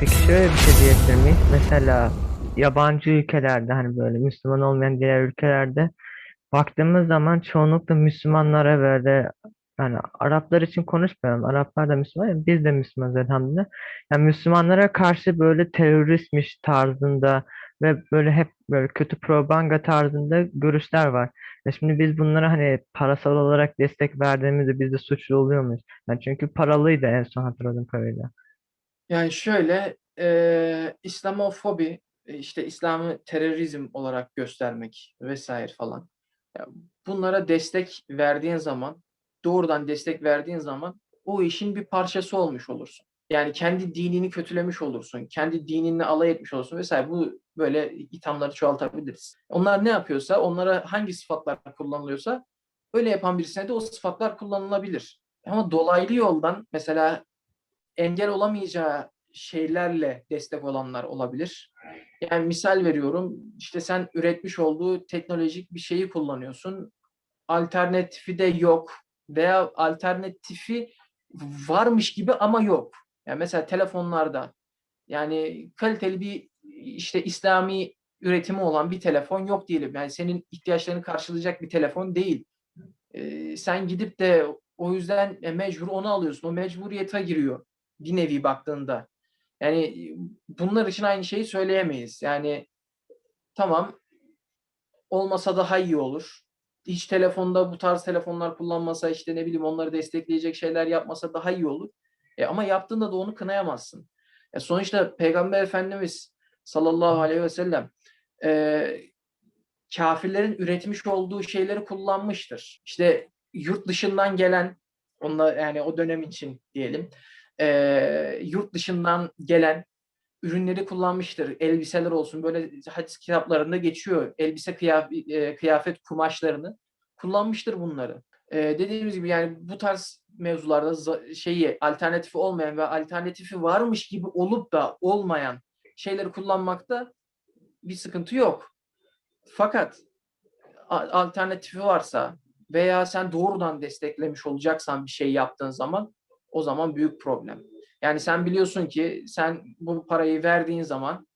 Peki şöyle bir şey diyebilir miyiz? Mesela yabancı ülkelerde hani böyle Müslüman olmayan diğer ülkelerde baktığımız zaman çoğunlukla Müslümanlara böyle yani Araplar için konuşmuyorum. Araplar da Müslüman, ya biz de Müslümanız elhamdülillah. Yani Müslümanlara karşı böyle teröristmiş tarzında ve böyle hep böyle kötü propaganda tarzında görüşler var. Ya şimdi biz bunlara hani parasal olarak destek verdiğimizde biz de suçlu oluyor muyuz? Yani çünkü paralıydı en son hatırladığım kadarıyla. Yani şöyle, eee, İslamofobi, e, işte İslam'ı terörizm olarak göstermek vesaire falan. Bunlara destek verdiğin zaman, doğrudan destek verdiğin zaman o işin bir parçası olmuş olursun. Yani kendi dinini kötülemiş olursun, kendi dininle alay etmiş olursun vesaire. Bu böyle ithamları çoğaltabiliriz. Onlar ne yapıyorsa, onlara hangi sıfatlar kullanılıyorsa öyle yapan birisine de o sıfatlar kullanılabilir. Ama dolaylı yoldan mesela engel olamayacağı şeylerle destek olanlar olabilir. Yani misal veriyorum, işte sen üretmiş olduğu teknolojik bir şeyi kullanıyorsun. Alternatifi de yok veya alternatifi varmış gibi ama yok. Yani mesela telefonlarda yani kaliteli bir işte İslami üretimi olan bir telefon yok diyelim. Yani senin ihtiyaçlarını karşılayacak bir telefon değil. Ee, sen gidip de o yüzden e, mecbur onu alıyorsun. O mecburiyete giriyor bir nevi baktığında. Yani bunlar için aynı şeyi söyleyemeyiz. Yani tamam olmasa daha iyi olur. Hiç telefonda bu tarz telefonlar kullanmasa işte ne bileyim onları destekleyecek şeyler yapmasa daha iyi olur. E ama yaptığında da onu kınayamazsın. E sonuçta Peygamber Efendimiz sallallahu aleyhi ve sellem e, kafirlerin üretmiş olduğu şeyleri kullanmıştır. İşte yurt dışından gelen, onunla yani o dönem için diyelim, e, yurt dışından gelen ürünleri kullanmıştır. Elbiseler olsun böyle hadis kitaplarında geçiyor. Elbise kıyafet, e, kıyafet kumaşlarını kullanmıştır bunları. E, dediğimiz gibi yani bu tarz mevzularda şeyi alternatifi olmayan ve alternatifi varmış gibi olup da olmayan şeyleri kullanmakta bir sıkıntı yok. Fakat alternatifi varsa veya sen doğrudan desteklemiş olacaksan bir şey yaptığın zaman o zaman büyük problem. Yani sen biliyorsun ki sen bu parayı verdiğin zaman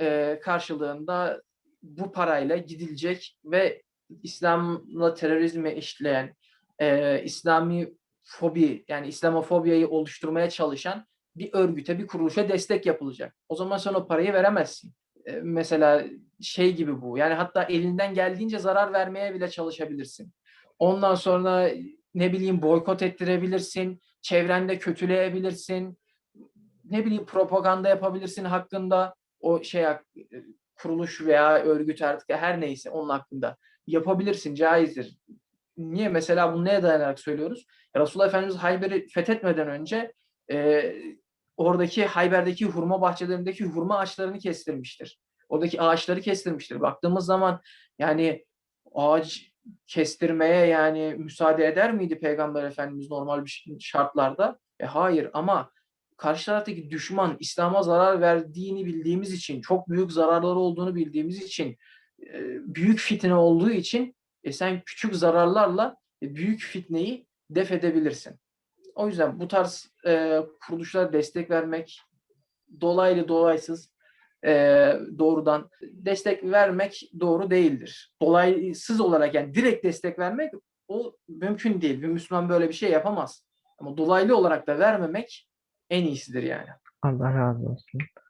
e, karşılığında bu parayla gidilecek ve İslam'la terörizme işleyen, e, İslami fobi yani İslamofobiayı oluşturmaya çalışan bir örgüte, bir kuruluşa destek yapılacak. O zaman sen o parayı veremezsin. E, mesela şey gibi bu. Yani hatta elinden geldiğince zarar vermeye bile çalışabilirsin. Ondan sonra ne bileyim boykot ettirebilirsin, çevrende kötüleyebilirsin, ne bileyim propaganda yapabilirsin hakkında o şey kuruluş veya örgüt artık her neyse onun hakkında yapabilirsin, caizdir. Niye? Mesela bunu neye dayanarak söylüyoruz? Resulullah Efendimiz Hayber'i fethetmeden önce e, oradaki Hayber'deki hurma bahçelerindeki hurma ağaçlarını kestirmiştir. Oradaki ağaçları kestirmiştir. Baktığımız zaman yani ağaç kestirmeye yani müsaade eder miydi Peygamber Efendimiz normal bir şartlarda? E hayır ama karşı taraftaki düşman İslam'a zarar verdiğini bildiğimiz için, çok büyük zararları olduğunu bildiğimiz için, e, büyük fitne olduğu için e sen küçük zararlarla e, büyük fitneyi def edebilirsin. O yüzden bu tarz e, kuruluşlara destek vermek dolaylı dolaysız e, doğrudan destek vermek doğru değildir. Dolaysız olarak yani direkt destek vermek o mümkün değil. Bir Müslüman böyle bir şey yapamaz. Ama dolaylı olarak da vermemek en iyisidir yani. Allah razı olsun.